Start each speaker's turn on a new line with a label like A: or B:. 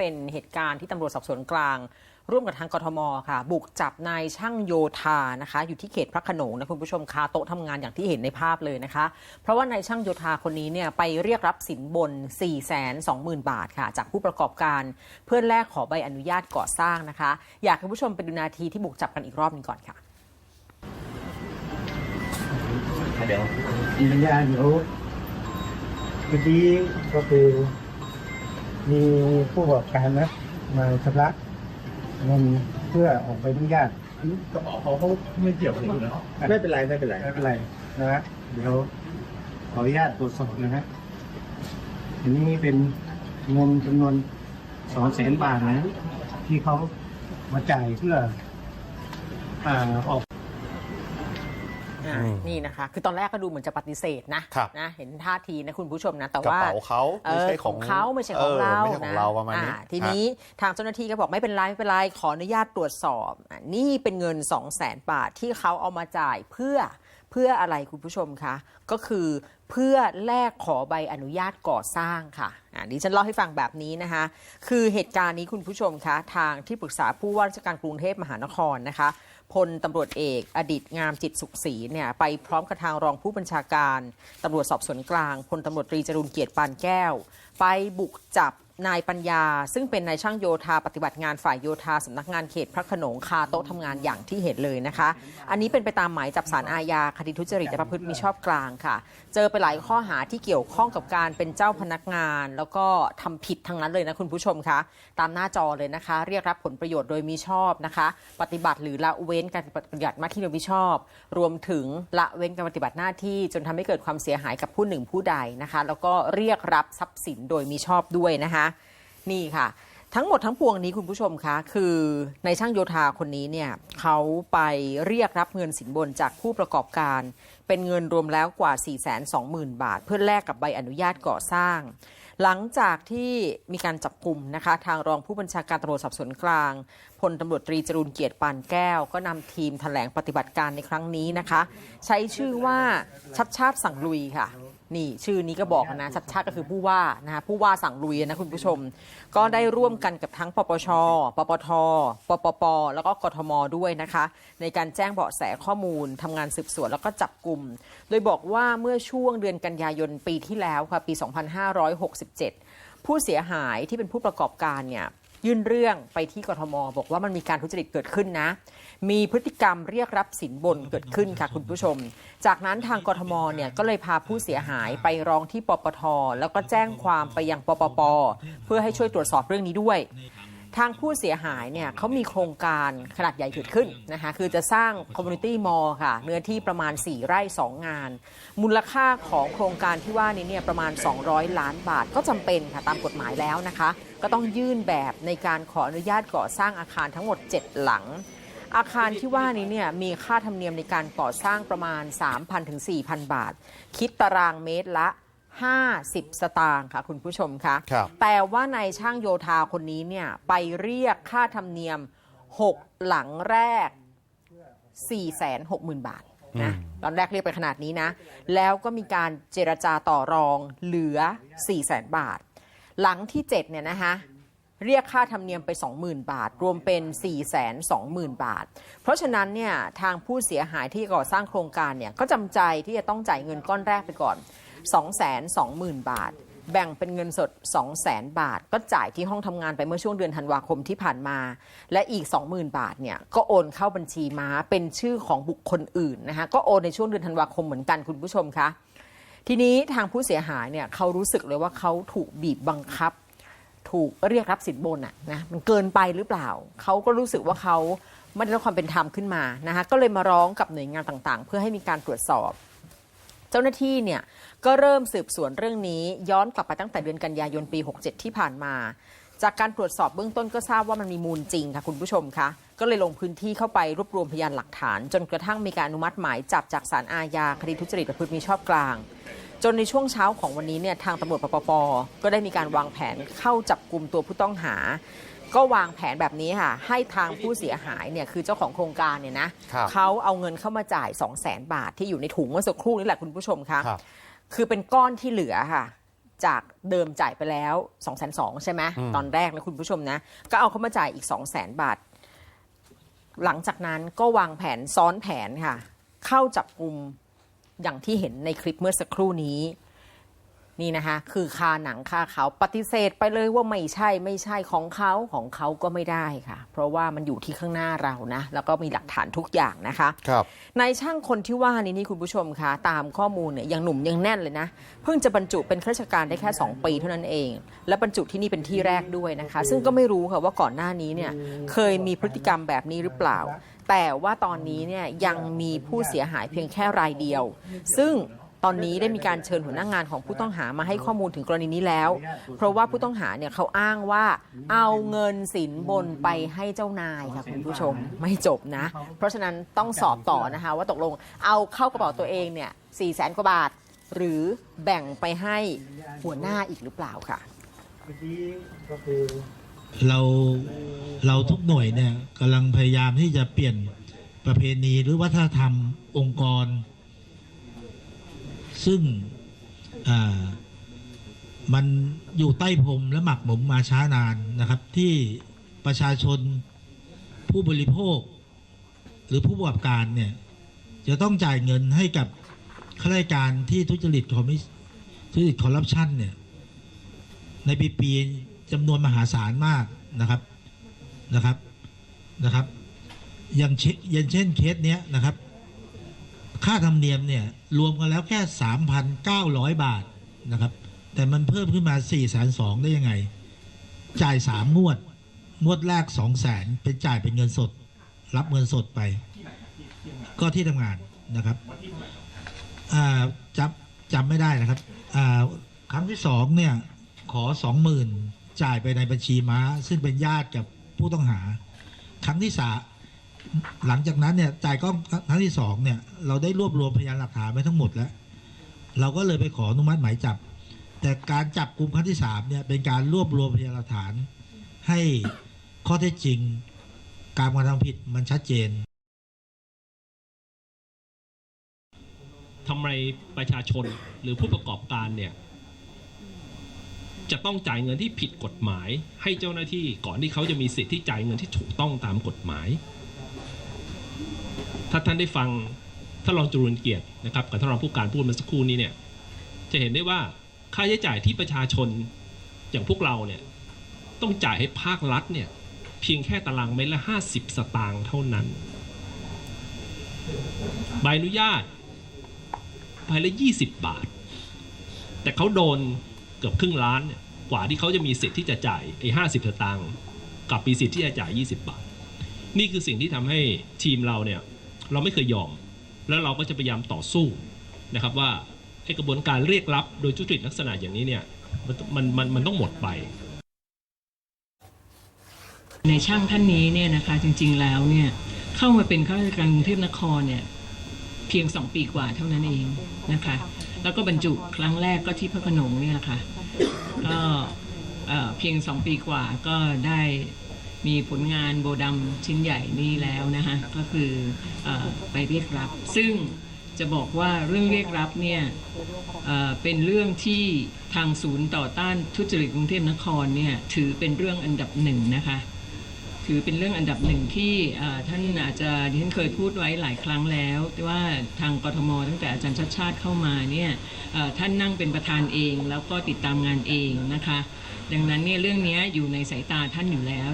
A: เป็นเหตุการณ์ที่ตำรวจสอบสวนกลาง ร่วมกับทางกทมค่ะ บุกจับนายช่างโยธานะคะ อยู่ที่เขตพระโขนงนะคุณผู้ชมคาโต๊ะทำงานอย่างที่เห็นในภาพเลยนะคะ เพราะว่านายช่างโยธาคนนี้เนี่ยไปเรียกรับสินบน 4 2 0 0 0 0 บาทค่ะ จากผู้ประกอบการ เพื่อแลกขอใบอนุญาตก่อสร้างนะคะ อยากให้คุณผู้ชมไปดูนาทีที่บุกจับกันอีกรอบหนึงก่อนค่ะ
B: เดี๋ยวมีสัญญาณเดี๋ยวเมื่อกี้ก็คือ มีผู้ประกอบการนะมาชำระเงินเพื่อออกไปอนุญาต
C: เขาเขาไม่เกี่ยวกับคุณนะ
B: ไม่เป็นไรไม่เป็นไรไม่เป็นไรนะฮะเดี๋ยวขออนุญาตตรวจสอบนะฮะอันนี้เป็นเงินจำนวนสองแสนบาทนะที่เขามาจ่ายเพื่ออ่าออก
A: อ่านี่นะคะ คือตอนแรกก็ดูเหมือนจะปฏิเสธนะครับ นะเห็นท่าทีนะคุณผู้ชมนะ แต่
C: กระ
A: ว่า
C: เป๋าเขาไม่ใช่
A: เออ
C: ของ
A: เขาไม่ใช่ของเรา
C: ไม่ใช่ของเราประมาณนี้
A: อ่ทีนี้ทางเจ้าหน้าที่ก็บอกไม่เป็นไรไม่เป็นไร ขออนุญาตตรวจสอบอะนี่เป็นเงิน 2 0 0แสนบาทที่เขาเอามาจ่ายเพื่อเพื่ออะไรคุณผู้ชมคะก็คือเพื่อแลกขอใบอนุญาตก่อสร้างค่ะอะดิฉันเล่าให้ฟังแบบนี้นะคะ คือเหตุการณ์นี้คุณผู้ชมคะทางที่ปรึกษาผู้ว่าราชการกรุงเทพมหานครนะคะ พลตำรวจเอก อดิตงามจิตสุขศรีเนี่ยไปพร้อมกับทางรองผู้บัญชาการตำรวจสอบสวนกลางพลตำรวจตรีจรุนเกียรติปานแก้ว ไปบุกจับ นายปัญญา ซึ่งเป็นนายช่างโยธาปฏิบัติงานฝ่ายโยธาสำนักงานเขตพระโขนงคาโต๊ะทำงานอย่างที่เห็นเลยนะคะ อันนี้เป็นไปตามหมายจับสารอาญาคดีทุจริตและประพฤติมิชอบกลางค่ะ เจอไปหลายข้อหาที่เกี่ยวข้องกับการเป็นเจ้าพนักงาน แล้วก็ทำผิดทั้งนั้นเลยนะคุณผู้ชมคะตามหน้าจอเลยนะคะ เรียกรับผลประโยชน์โดยมิชอบนะคะ ปฏิบัติหรือละเว้นการปฏิบัติหน้าที่โดยมิชอบ รวมถึงละเว้นการปฏิบัติหน้าที่ จนทำให้เกิดความเสียหายกับผู้หนึ่งผู้ใดนะคะ แล้วก็เรียกรับทรัพย์สินโดยมิชอบด้วยนะคะ นี่ค่ะ ทั้งหมดทั้งปวงนี้คุณผู้ชมคะคือในช่างโยธาคนนี้เนี่ยเขาไปเรียกรับเงินสินบนจากผู้ประกอบการ เป็นเงินรวมแล้วกว่า 420,000 บาท เพื่อแลกกับใบอนุญาตก่อสร้าง หลังจากที่มีการจับกลุ่มนะคะ ทางรองผู้บัญชาการตำรวจสอบสวนกลางพลตำรวจตรีจรุนเกียรติปานแก้ว ก็นำทีมแถลงปฏิบัติการในครั้งนี้นะคะ ใช้ชื่อว่าชัดชาติสั่งลุยค่ะ นี่ชื่อนี้ก็บอกนะชัดชาติก็คือผู้ว่านะคะผู้ว่าสั่งลุยนะคุณผู้ชม ก็ได้ร่วมกันกับทั้งปปช ปปท ปปป แล้วก็กทมด้วยนะคะ ในการแจ้งเบาะแสข้อมูลทำงานสืบสวนแล้วก็จับกลุ่ม โดยบอกว่าเมื่อช่วงเดือนกันยายนปีที่แล้วค่ะปี 2567 ผู้เสียหายที่เป็นผู้ประกอบการเนี่ย ยื่นเรื่องไปที่กทม บอกว่ามันมีการทุจริตเกิดขึ้นนะ มีพฤติกรรมเรียกรับสินบนเกิดขึ้นค่ะคุณผู้ชม จากนั้นทางกทมเนี่ยก็เลยพาผู้เสียหายไปร้องที่ปปท แล้วก็แจ้งความไปยังปปป เพื่อให้ช่วยตรวจสอบเรื่องนี้ด้วย ทางผู้เสียหายเนี่ยเขามีโครงการขนาดใหญ่เกิดขึ้นนะคะคือจะสร้างคอมมูนิตี้มอลล์ค่ะ เนื้อที่ประมาณ 4 ไร่ 2 งาน มูลค่าของโครงการที่ว่านี้เนี่ยประมาณ 200 ล้านบาทก็จำเป็นค่ะตามกฎหมายแล้วนะคะ ก็ต้องยื่นแบบในการขออนุญาตก่อสร้างอาคารทั้งหมด 7 หลัง อาคารที่ว่านี้เนี่ยมีค่าธรรมเนียมในการก่อสร้างประมาณ 3,000ถึง4,000 บาท คิดตารางเมตรละ 50 สตางค์ค่ะ คุณผู้ชมคะ
C: ครับ
A: แต่ว่านายช่างโยธาคนนี้เนี่ย ไปเรียกค่าธรรมเนียม 6 หลังแรก 460,000 บาทนะตอนแรกเรียกไปขนาดนี้นะ แล้วก็มีการเจรจาต่อรองเหลือ 400,000 บาท หลังที่ 7 เนี่ยนะคะเรียกค่าธรรมเนียมไป 20,000 บาท รวมเป็น 420,000 บาท เพราะฉะนั้นเนี่ยทางผู้เสียหายที่ก่อสร้างโครงการเนี่ยก็จำใจที่จะต้องจ่ายเงินก้อนแรกไปก่อน 220,000 บาท แบ่งเป็นเงินสด 200,000 บาท ก็จ่ายที่ห้องทำงานไปเมื่อช่วงเดือนธันวาคมที่ผ่านมา และอีก 20,000 บาทเนี่ยก็โอนเข้าบัญชีม้าเป็นชื่อของบุคคลอื่นนะคะก็โอนในช่วงเดือนธันวาคมเหมือนกันคุณผู้ชมคะทีนี้ทางผู้เสียหายเนี่ยเขารู้สึกเลยว่าเขาถูกบีบบังคับ ถูกเรียกรับสินบนอะนะมันเกินไปหรือเปล่า เขาก็รู้สึกว่าเขาไม่ได้รับความเป็นธรรมขึ้นมานะคะก็เลยมาร้องกับหน่วยงานต่างๆ เพื่อให้มีการตรวจสอบ เจ้าหน้าที่เนี่ยก็เริ่มสืบสวนเรื่องนี้ย้อนกลับไปตั้งแต่เดือนกันยายนปี 67 ที่ผ่านมา จากการตรวจสอบเบื้องต้นก็ทราบว่ามันมีมูลจริงค่ะคุณผู้ชมคะก็เลยลงพื้นที่เข้าไปรวบรวมพยานหลักฐาน จนกระทั่งมีการอนุมัติหมายจับจากศาลอาญาคดีทุจริตประพฤติมิชอบกลาง จนในช่วงเช้าของวันนี้เนี่ยทางตำรวจปปปก็ได้มีการวางแผนเข้าจับกลุ่มตัวผู้ต้องหา ก็วางแผนแบบนี้ค่ะ ให้ทางผู้เสียหายเนี่ยคือเจ้าของโครงการเนี่ยนะครับ เขาเอาเงินเข้ามาจ่าย 2 0 0 0 0 0บาทที่อยู่ในถุงเมื่อสักครู่นี่แหละคุณผู้ชมคะ
C: ครับ
A: คือเป็นก้อนที่เหลือค่ะ จากเดิมจ่ายไปแล้ว2 2 0 0 0ใช่ไหม
C: อืม
A: ตอนแรกนะคุณผู้ชมนะ ก็เอาเขามาจ่ายอีก2 0 0 0 0 0บาท หลังจากนั้นก็วางแผนซ้อนแผนค่ะ เข้าจับกลุ่มอย่างที่เห็นในคลิปเมื่อสักครู่นี้ นี่นะคะ คือคาหนังคาเขาปฏิเสธไปเลยว่าไม่ใช่ไม่ใช่ของเขาของเขาก็ไม่ได้ค่ะ เพราะว่ามันอยู่ที่ข้างหน้าเรานะ แล้วก็มีหลักฐานทุกอย่างนะคะ
C: ครับ
A: นายช่างคนที่ว่านี้นี่คุณผู้ชมคะตามข้อมูลเนี่ยยังหนุ่มยังแน่นเลยนะ เพิ่งจะบรรจุเป็นข้าราชการได้แค่ 2 ปีเท่านั้นเอง และบรรจุที่นี่เป็นที่แรกด้วยนะคะ ซึ่งก็ไม่รู้ค่ะว่าก่อนหน้านี้เนี่ยเคยมีพฤติกรรมแบบนี้หรือเปล่า แต่ว่าตอนนี้เนี่ยยังมีผู้เสียหายเพียงแค่รายเดียว ซึ่ง ตอนนี้ได้มีการเชิญหัวหน้างงานของผู้ต้องหามาให้ข้อมูลถึงกรณีนี้แล้ว เพราะว่าผู้ต้องหาเนี่ยเขาอ้างว่าเอาเงินสินบนไปให้เจ้านายค่ะคุณผู้ชมไม่จบนะ เพราะฉะนั้นต้องสอบต่อนะคะว่าตกลงเอาเข้ากระเป๋าตัวเองเนี่ยสี่แสนกว่าบาท หรือแบ่งไปให้หัวหน้าอีกหรือเปล่าค่ะ
B: เมื่อกี้ก็คือ
D: เราเราทุกหน่วยเนี่ยกำลังพยายามที่จะเปลี่ยนประเพณีหรือวัฒนธรรมองค์กร ซึ่งมันอยู่ใต้พรมและหมักหมมมาช้านานนะครับ ที่ประชาชนผู้บริโภค หรือผู้ประกอบการเนี่ยจะต้องจ่ายเงินให้กับข้าราชการที่ทุจริตคอมมิทุจริตคอร์รัปชันเนี่ยในปีปีๆจำนวนมหาศาลมากนะครับนะครับนะครับ อย่างเช่นอย่างเช่นเคสเนี้ยนะครับ ค่าธรรมเนียมเนี่ยรวมกันแล้วแค่ 3,900 บาทนะครับ แต่มันเพิ่มขึ้นมา 4 2 0 0ได้ยังไง จ่าย 3 งวด งวดแรก 2 0 0 0 0 0เป็นจ่ายเป็นเงินสด รับเงินสดไป ก็ที่ทำงานนะครับจำจำไม่ได้นะครับครั้งที่สองเนี่ย ขอสองหมื่นจ่ายไปในบัญชีม้า ซึ่งเป็นญาติกับผู้ต้องหา ครั้งที่สาม หลังจากนั้นเนี่ยจ่ายกล้อนครั้งที่สองเนี่ยเราได้รวบรวมพยานหลักฐานไว้ทั้งหมดแล้ว เราก็เลยไปขออนุมัติหมายจับ แต่การจับกลุ่มครั้งที่สามเนี่ยเป็นการรวบรวมพยานหลักฐานให้ข้อเท็จจริง การกระทำผิดมันชัดเจน
E: ทำไมประชาชนหรือผู้ประกอบการเนี่ยจะต้องจ่ายเงินที่ผิดกฎหมาย ให้เจ้าหน้าที่ก่อนที่เขาจะมีสิทธิ์ที่จ่ายเงินที่ถูกต้องตามกฎหมาย ถ้าท่านได้ฟังท่านรองจรูนเกียรตินะครับกับท่านรองผู้การพูดเมื่อสักครู่นี้เนี่ยจะเห็นได้ว่าค่าใช้จ่ายที่ประชาชนอย่างพวกเราเนี่ยต้องจ่ายให้ภาครัฐเนี่ยเพียงแค่ตารางเมตรละห้าสิบสตางค์เท่านั้น ใบอนุญาตใบละยี่สิบบาท แต่เขาโดนเกือบครึ่งล้านกว่าที่เขาจะมีสิทธิ์ที่จะจ่ายไอ้ห้าสิบสตางค์กับมีสิทธิ์ที่จะจ่ายยี่สิบบาท นี่คือสิ่งที่ทำให้ทีมเราเนี่ยเราไม่เคยยอม แล้วเราก็จะพยายามต่อสู้นะครับว่าไอ้กระบวนการเรียกรับโดยทุจริตลักษณะอย่างนี้เนี่ยมันมันมันมันต้องหมดไป
F: ในช่างท่านนี้เนี่ยนะคะจริง ๆแล้วเนี่ยเข้ามาเป็นข้าราชการกรุงเทพนครเนี่ยเพียงสองปีกว่าเท่านั้นเองนะคะ แล้วก็บรรจุครั้งแรกก็ที่พระขนงเนี่ยแหละค่ะก็เพียงสองปีกว่าก็ได้ มีผลงานโบดำชิ้นใหญ่นี่แล้วนะคะก็คือเออไปเรียกรับ ซึ่งจะบอกว่าเรื่องเรียกรับเนี่ยเอ่อเป็นเรื่องที่ทางศูนย์ต่อต้านทุจริตกรุงเทพนครเนี่ยถือเป็นเรื่องอันดับหนึ่งนะคะถือเป็นเรื่องอันดับหนึ่งที่เอ่อท่านอาจจะดิฉันเคยพูดไว้หลายครั้งแล้วว่าทางกทม ตั้งแต่อาจารย์ชัดชาติเข้ามาเนี่ยเอ่อท่านนั่งเป็นประธานเองแล้วก็ติดตามงานเองนะคะ ดังนั้นเนี่ยเรื่องนี้อยู่ในสายตาท่านอยู่แล้ว